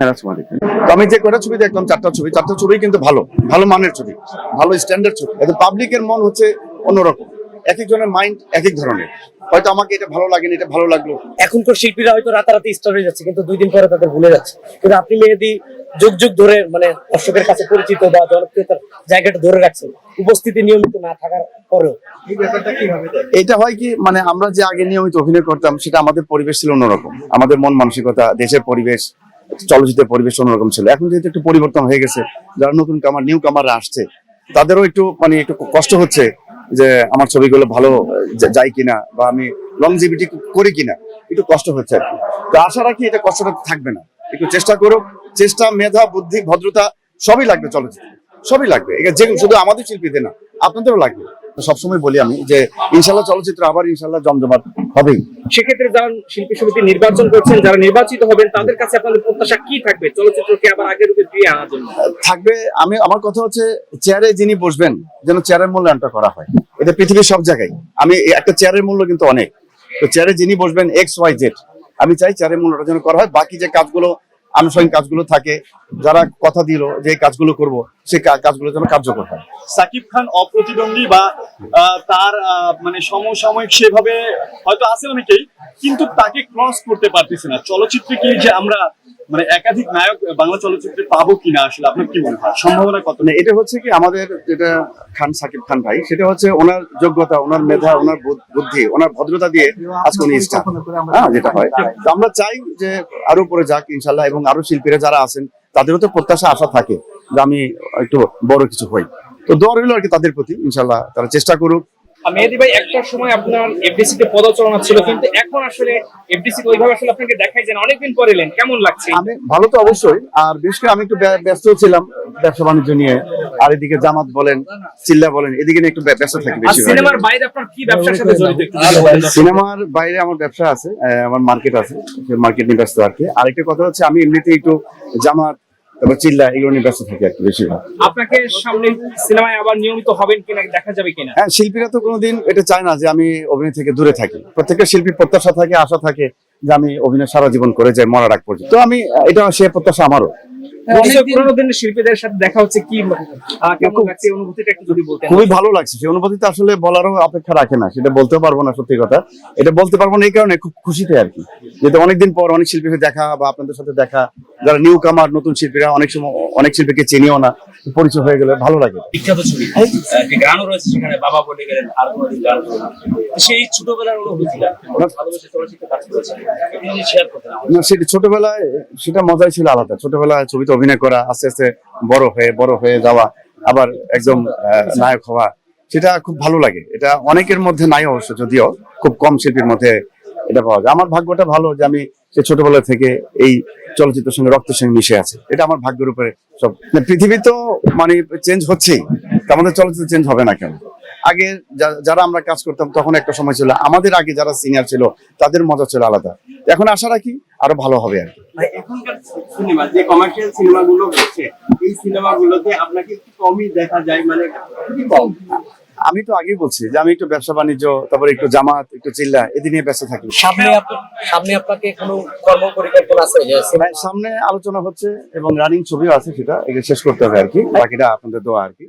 হ্যাঁ, আমি যে কটা ছবি দেখলাম চারটা ছবি চারটা ছবি কিন্তু ভালো ভালো মানের ছবি ভালো স্ট্যান্ডার্ড ছবি। এতে পাবলিকের মন হচ্ছে অন্যরকম এক একজনের মাইন্ড এক এক ধরনের। হয়তো আমাকে এটা ভালো লাগেনি এটা ভালো লাগল। এখনকার শিল্পীরা হয়তো রাতারাতি স্টার হয়ে যাচ্ছে কিন্তু দুই দিন পরে তাদের ভুলে যাচ্ছে। কিন্তু আপনি মেহেদি যুগ যুগ ধরে মানে দর্শকের কাছে পরিচিত বা জনপ্রিয়তার জায়গাটা ধরে রাখছেন উপস্থিতি নিয়মিত না থাকার পরেও। এটা হয় কি মানে আমরা যে আগে নিয়মিত অভিনয় করতাম সেটা আমাদের পরিবেশ ছিল অন্যরকম। আমাদের মন মানসিকতা দেশের পরিবেশ চলচ্চিত্রের পরিবেশ অন্যরকম ছিল। এখন যেহেতু একটু পরিবর্তন হয়ে গেছে, যারা নতুন কামার নিউ কামাররা আসছে, তাদেরও একটু মানে একটু কষ্ট হচ্ছে যে আমার ছবিগুলো ভালো যায় কিনা বা আমি লংজিভিটি করি কিনা, একটু কষ্ট হচ্ছে তো আশা রাখি এটা কষ্টটা থাকবে না। একটু চেষ্টা করো চেষ্টা, মেধা, বুদ্ধি, ভদ্রতা, সবই লাগবে চলচ্চিত্রে। সবই লাগবে। এটা যে শুধু আমাদের শিল্পীদের না, আপনাদেরও লাগবে। সবসময় বলি আমি যে, ইনশাল্লাহ চলচ্চিত্র আবার ইনশাল্লাহ জমজমাট হবেই। সেক্ষেত্রে যারা শিল্পী সমিতি নির্বাচন করছেন যারা নির্বাচিত হবেন তাদের কাছে আপনাদের প্রত্যাশা কি থাকবে? চলচ্চিত্রকে আবার আগের রূপে ফিরিয়ে আনার জন্য। থাকবে আমি আমার কথা হচ্ছে চেয়ারে যিনি বসবেন যেন চেয়ারের মূল্যায়নটা করা হয়। এটা পৃথিবীর সব জায়গায়। আমি একটা চেয়ারের মূল্য কিন্তু অনেক। তো চেয়ারে যিনি বসবেন এক্স ওয়াই জেড আমি চাই চেয়ারের মূল্যটা যেন করা হয়। বাকি যে কাজগুলো আনুষঙ্গিক কাজগুলো থাকে যারা কথা দিল যে কাজগুলো করব সেই কাজগুলো যেন কার্যকর হয়। সাকিব খান অপ্রতিদ্বন্দ্বী বা তার মানে সমসাময়িক সেভাবে হয়তো আছে অনেকেই, কিন্তু তাকে ক্রস করতে পারতেছে না। চলচ্চিত্রে কি যে আমরা মানে একাধিক নায়ক বাংলা চলচ্চিত্রে পাবো কিনা আসলে আপনার কি মনে হয়? সম্ভাবনা কত মানে এটা হচ্ছে কি, আমাদের যেটা খান সাকিব খান ভাই, সেটা হচ্ছে ওনার যোগ্যতা, ওনার মেধা, ওনার বুদ্ধি, ওনার ভদ্রতা দিয়ে আজকে উনি স্টার হ্যাঁ যেটা হয়। তো আমরা চাই যে আরও উপরে যাক ইনশাল্লাহ, এবং আরও শিল্পীরা যারা আছেন, তাদেরও তো প্রত্যাশা, আশা থাকে যে আমি একটু বড় কিছু হই। তো দোয়া রইল আর কি তাদের প্রতি ইনশাল্লাহ তারা চেষ্টা করুক। মেহেদি ভাই একটা সময় আপনার এফডিসি তে পদচারণা ছিল কিন্তু এখন আসলে এফডিসি তে ওইভাবে আসলে আপনাকে দেখাই যায় অনেকদিন পরে এলেন কেমন লাগছে? আমি ভালো তো অবশ্যই আর বিশেষ করে আমি একটু ব্যস্ত ছিলাম ব্যবসা বাণিজ্য নিয়ে আর এদিকে জামাত বলেন চিল্লা বলেন এদিকে নিয়ে একটু ব্যস্ত থাকি বেশি সিনেমার বাইরে আপনার কি ব্যবসার সাথে জড়িত। সিনেমার বাইরে আমার ব্যবসা আছে আহ, আমার মার্কেট আছে মার্কেট নিয়ে ব্যস্ত আর কি। আরেকটা কথা হচ্ছে আমি এমনিতে একটু জামাত তারপর চিল্লা এগুলো নিয়ে ব্যস্ত থাকি আর কি বেশিরভাগ। আপনাকে সামনে সিনেমায় আবার নিয়মিত হবেন কিনা দেখা যাবে কিনা? হ্যাঁ শিল্পীরা তো কোনোদিন এটা চায় না যে আমি অভিনয় থেকে দূরে থাকি। প্রত্যেকটা শিল্পীর প্রত্যাশা থাকে আশা থাকে যে আমি অভিনয় সারা জীবন করে যাই মরার আগ পর্যন্ত। তো আমি এটা সে প্রত্যাশা আমারও। পুরোনো দিনের শিল্পীদের সাথে দেখা হচ্ছে কি কেমন লাগছে অনুভূতিটা একটু যদি বলতেন। খুবই ভালো লাগছে। সেই অনুভূতিটা আসলে বলারও অপেক্ষা রাখে না সেটা বলতেও পারব না সত্যি কথা। এটা বলতে পারব না এই কারণে খুব খুশিতে আর কি। যেহেতু অনেকদিন পর অনেক শিল্পীকে দেখা বা আপনাদের সাথে দেখা যারা নিউ কামার নতুন শিল্পীরা অনেক সময় অনেক শিল্পীকে চিনিও না পরিচয় হয়ে গেলে ভালো লাগে। বিখ্যাত ছবি। যে গানও রয়েছে সেখানে বাবা বলে গেলেন আর কোনোদিন গান করবেন না। তো সেই ছোটবেলার অনুভূতিটা ভালোবেসে চলচ্চিত্রে কাজ করেছেন আপনি যদি শেয়ার করতেন আমাদের না সেটা ছোটবেলায় সেটা মজাই ছিল আলাদা। ছোটবেলায় ছবিতে অভিনয় করা আস্তে আস্তে বড় হয়ে বড় হয়ে যাওয়া আবার একদম নায়ক হওয়া সেটা খুব ভালো লাগে। এটা অনেকের মধ্যে নাই অবশ্য যদিও খুব কম শিল্পীর মধ্যে এটা পাওয়া যায়। আমার ভাগ্যটা ভালো যে আমি সে ছোটবেলা থেকে এই চলচ্চিত্রের সঙ্গে রক্তের সঙ্গে মিশে আছে। এটা আমার ভাগ্যের উপরে সব না, পৃথিবী তো মানে চেঞ্জ হচ্ছেই আমাদের চলচ্চিত্র চেঞ্জ হবে না কেন? আগে যারা আমরা কাজ করতাম তখন একটা সময় ছিল আমাদের আগে যারা সিনিয়র ছিল তাদের মজা ছিল আলাদা। এখন আশা রাখি আরও ভালো হবে আর কি। এখনকার সিনেমা যে কমার্শিয়াল সিনেমাগুলো হচ্ছে এই সিনেমাগুলোতে আপনাকে একটু কমই দেখা যায় মানে খুবই কম। আমি তো আগেই বলছি যে আমি একটু ব্যবসা বাণিজ্য তারপরে একটু জামাত একটু চিল্লা এদিকে নিয়ে ব্যস্ত থাকি। সামনে সামনে আপনাকে কোনো কর্ম পরিকল্পনা আছে? হ্যাঁ, সামনে আলোচনা হচ্ছে এবং রানিং ছবিও আছে সেটা শেষ করতে হবে আর কি। বাকিটা আপনাদের দোয়া আর কি।